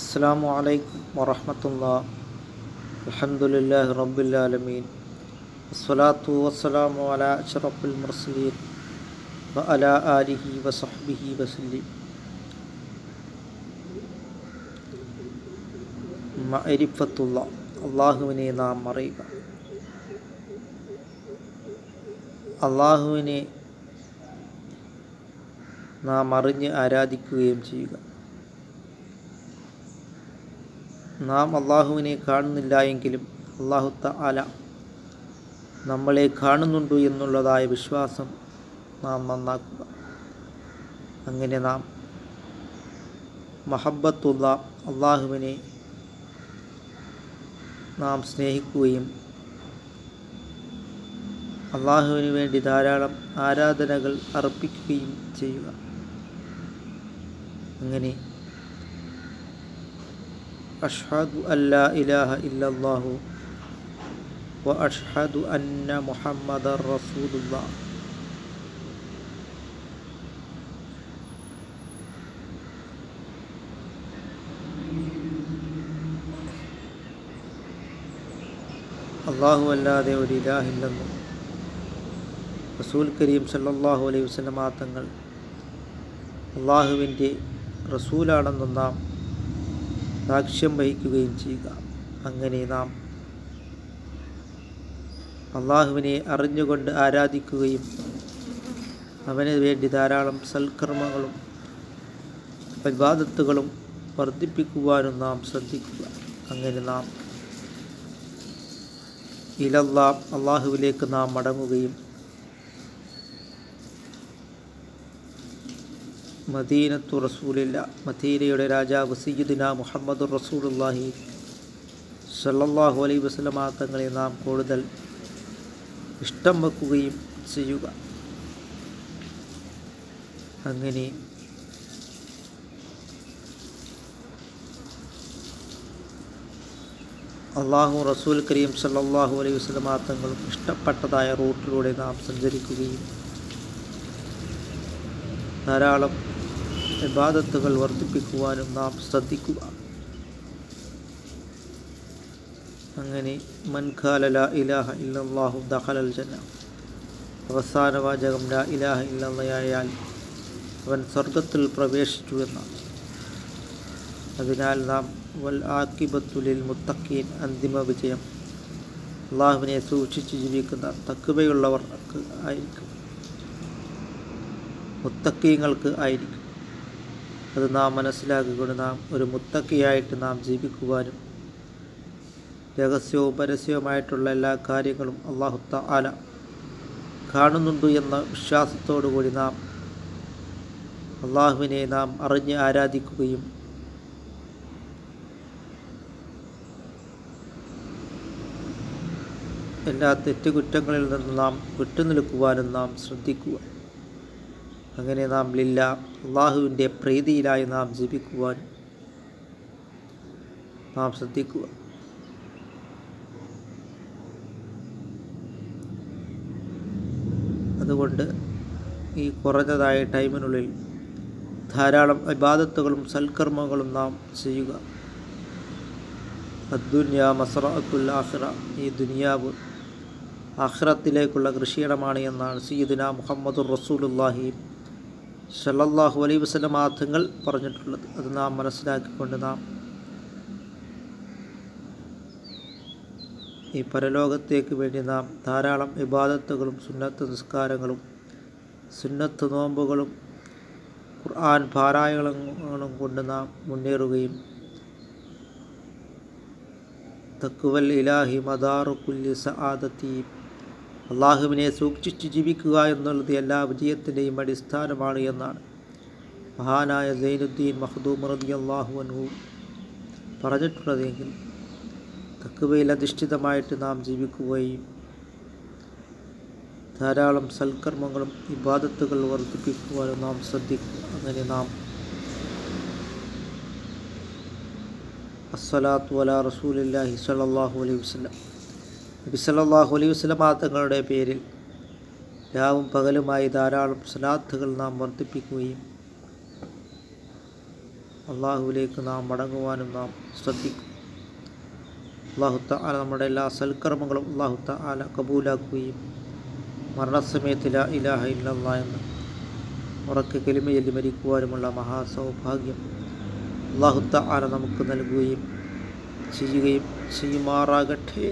അസ്സാം വലൈക്കും വറഹമത്തുള്ള. അലഹമുല്ലാഹി റബ്ബുലാലമീൻ വസ്സലാത്തു വസ്സലാമു അല അഷറഫുൽ മുർസലീൻ വ അല ആലിഹി വസഹ്ബിഹി വസല്ലി. മരിഫത്തുള്ള അള്ളാഹുവിനെ നാം അറിയുക അള്ളാഹുവിനെ നാം അറിഞ്ഞ് ആരാധിക്കുകയും ചെയ്യുക. നാം അള്ളാഹുവിനെ കാണുന്നില്ല എങ്കിലും അള്ളാഹു തആല നമ്മളെ കാണുന്നുണ്ട് എന്നുള്ളതായ വിശ്വാസം നാം നന്നാക്കുക. അങ്ങനെ നാം മഹബത്തുള്ള അള്ളാഹുവിനെ നാം സ്നേഹിക്കുകയും അള്ളാഹുവിന് വേണ്ടി ധാരാളം ആരാധനകൾ അർപ്പിക്കുകയും ചെയ്യുക. അങ്ങനെ അഷ്ഹദു അല്ലാ ഇലാഹ ഇല്ലല്ലാഹു വ അഷ്ഹദു അന്ന മുഹമ്മദർ റസൂലുള്ളാ. അള്ളാഹു അല്ലാതെ ഒരു ഇലാഹില്ലെന്നും റസൂൽ കരീം സല്ലാഹു അലൈഹി വസ്ലമാ തങ്ങൾ അള്ളാഹുവിന്റെ റസൂലാണെന്നും നാം സാക്ഷ്യം വഹിക്കുകയും ചെയ്യുക. അങ്ങനെ നാം അള്ളാഹുവിനെ അറിഞ്ഞുകൊണ്ട് ആരാധിക്കുകയും അവന് വേണ്ടി ധാരാളം സൽക്കർമ്മങ്ങളും വിവാദത്തുകളും വർദ്ധിപ്പിക്കുവാനും നാം ശ്രദ്ധിക്കുക. അങ്ങനെ നാം ഇലല്ലാം അള്ളാഹുവിലേക്ക് നാം മടങ്ങുകയും മദീനത്തു റസൂലില്ല. മദീനയുടെ രാജാവ് സയ്യിദിന മുഹമ്മദ് റസൂലുള്ളാഹി. സല്ലല്ലാഹു അലൈഹി വസല്ലമ തങ്ങളെ നാം കൂടുതൽ ഇഷ്ടം വെക്കുകയും ചെയ്യുക. അങ്ങനെ അള്ളാഹു റസൂൽ കരീം സല്ലല്ലാഹു അലൈഹി വസല്ലമ തങ്ങളും ഇഷ്ടപ്പെട്ടതായ റൂട്ടിലൂടെ നാം സഞ്ചരിക്കുകയും ധാരാളം ഇബാദത്തുകൾ വർദ്ധിപ്പിക്കുവാനും നാം ശ്രദ്ധിക്കുക. അങ്ങനെ ലാ ഇലാഹ ഇല്ലല്ലാഹു ദഖലൽ ജന്ന. അവസാന വാചകം ലാ ഇലാഹ ഇല്ലയായാൽ അവൻ സ്വർഗത്തിൽ പ്രവേശിച്ചു എന്നാണ്. അതിനാൽ നാം വൽ ആക്കിബത്തുലിൽ മുത്തക്കീൻ അന്തിമ വിജയം. അള്ളാഹുവിനെ സൂക്ഷിച്ച് ജീവിക്കുന്ന തക്കുവയുള്ളവർക്ക് ആയിരിക്കും. മുത്തക്കീങ്ങൾക്ക് ആയിരിക്കും. അത് നാം മനസ്സിലാക്കിക്കൊണ്ട് നാം ഒരു മുത്തക്കിയായിട്ട് നാം ജീവിക്കുവാനും രഹസ്യവും പരസ്യവുമായിട്ടുള്ള എല്ലാ കാര്യങ്ങളും അള്ളാഹുത്ത ആല കാണുന്നുണ്ട് എന്ന വിശ്വാസത്തോടു കൂടി നാം അള്ളാഹുവിനെ നാം അറിഞ്ഞ് ആരാധിക്കുകയും എല്ലാ തെറ്റുകുറ്റങ്ങളിൽ നിന്ന് നാം വിട്ടുനിൽക്കുവാനും നാം ശ്രദ്ധിക്കുക. അങ്ങനെ നാം ലില്ല അള്ളാഹുവിന്റെ പ്രീതിയിലായി നാം ജീവിക്കുവാൻ നാം ശ്രദ്ധിക്കുക. അതുകൊണ്ട് ഈ കുറഞ്ഞതായ ടൈമിനുള്ളിൽ ധാരാളം ഇബാദത്തുകളും സൽക്കർമ്മങ്ങളും നാം ചെയ്യുക. അദ്ദുന്യ മസറത്തുൽ ആഖിറ. ഈ ദുനിയാവ് ആഖിറത്തിലേക്കുള്ള കൃഷിയിടമാണ് എന്നാണ് സീദിന മുഹമ്മദുർ റസൂലുള്ളാഹി സല്ലല്ലാഹു അലൈ വസ്ലം മാധ്യങ്ങൾ പറഞ്ഞിട്ടുള്ളത്. അത് നാം മനസ്സിലാക്കിക്കൊണ്ട് നാം ഈ പരലോകത്തേക്ക് വേണ്ടി നാം ധാരാളം വിവാദത്തുകളും സുന്നത്ത് നിസ്കാരങ്ങളും സുന്നത്ത് നോമ്പുകളും ഖുർആൻ പാരായണങ്ങളും കൊണ്ട് നാം മുന്നേറുകയും തക്കുവൽ ഇലാഹി മദാറു കുല്ലി സആദത്തി അള്ളാഹുവിനെ സൂക്ഷിച്ച് ജീവിക്കുക എന്നുള്ളത് എല്ലാ വിജയത്തിന്റെയും അടിസ്ഥാനമാണ് എന്നാണ്. മഹാനായ സൈനുദ്ദീൻ മഹദൂം റതി അള്ളാഹു അൻഹു പറഞ്ഞിട്ടുള്ളതെങ്കിൽ തക്കുവയിൽ അധിഷ്ഠിതമായിട്ട് നാം ജീവിക്കുകയും ധാരാളം സൽക്കർമ്മങ്ങളും ഇബാദത്തുകൾ വർദ്ധിപ്പിക്കുവാനും നാം ശ്രദ്ധിക്കുക അങ്ങനെ നാം അസ്സലാത്തു വല റസൂലില്ലാഹി സ്വല്ലല്ലാഹു അലൈഹി വസല്ലം നബി സല്ലല്ലാഹു അലൈഹി വസല്ലം തങ്ങളുടെ പേരിൽ രാവും പകലുമായി ധാരാളം സലാത്തുകൾ നാം വർദ്ധിപ്പിക്കുകയും അള്ളാഹുവിലേക്ക് നാം മടങ്ങുവാനും നാം ശ്രദ്ധിക്കും. അള്ളാഹുത്ത ആല നമ്മുടെ എല്ലാ സൽക്കർമ്മങ്ങളും അള്ളാഹുത്ത ആല കബൂലാക്കുകയും മരണസമയത്ത് ലാ ഇലാഹ ഇല്ലല്ല എന്ന് ഉറക്കെ കെലിമയല്ലി മരിക്കുവാനുമുള്ള മഹാസൗഭാഗ്യം അള്ളാഹുത്ത ആല നമുക്ക് നൽകുകയും ചെയ്യുകയും ചെയ്യുമാറാകട്ടെ.